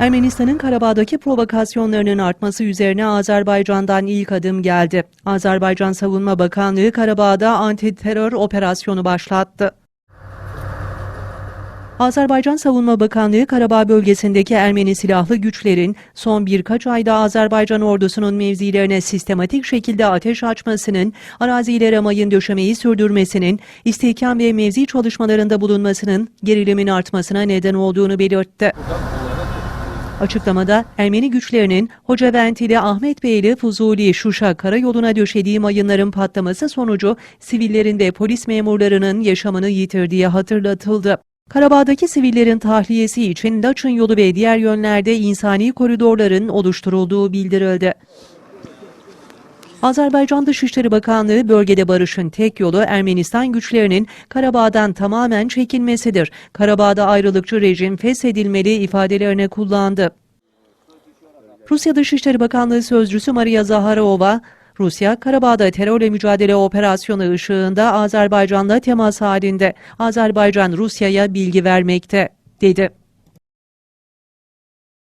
Ermenistan'ın Karabağ'daki provokasyonlarının artması üzerine Azerbaycan'dan ilk adım geldi. Azerbaycan Savunma Bakanlığı Karabağ'da anti-terör operasyonu başlattı. Azerbaycan Savunma Bakanlığı Karabağ bölgesindeki Ermeni silahlı güçlerin son birkaç ayda Azerbaycan ordusunun mevzilerine sistematik şekilde ateş açmasının, arazilere mayın döşemeyi sürdürmesinin, istihkam ve mevzi çalışmalarında bulunmasının gerilimin artmasına neden olduğunu belirtti. Açıklamada Ermeni güçlerinin Hocaventili Ahmet Beyli Fuzuli Şuşa karayoluna döşediği mayınların patlaması sonucu sivillerin ve polis memurlarının yaşamını yitirdiği hatırlatıldı. Karabağ'daki sivillerin tahliyesi için Laçın yolu ve diğer yönlerde insani koridorların oluşturulduğu bildirildi. Azerbaycan Dışişleri Bakanlığı bölgede barışın tek yolu Ermenistan güçlerinin Karabağ'dan tamamen çekilmesidir. Karabağ'da ayrılıkçı rejim feshedilmeli ifadelerini kullandı. Rusya Dışişleri Bakanlığı Sözcüsü Maria Zaharova, Rusya, Karabağ'da terörle mücadele operasyonu ışığında Azerbaycan'la temas halinde. Azerbaycan Rusya'ya bilgi vermekte, dedi.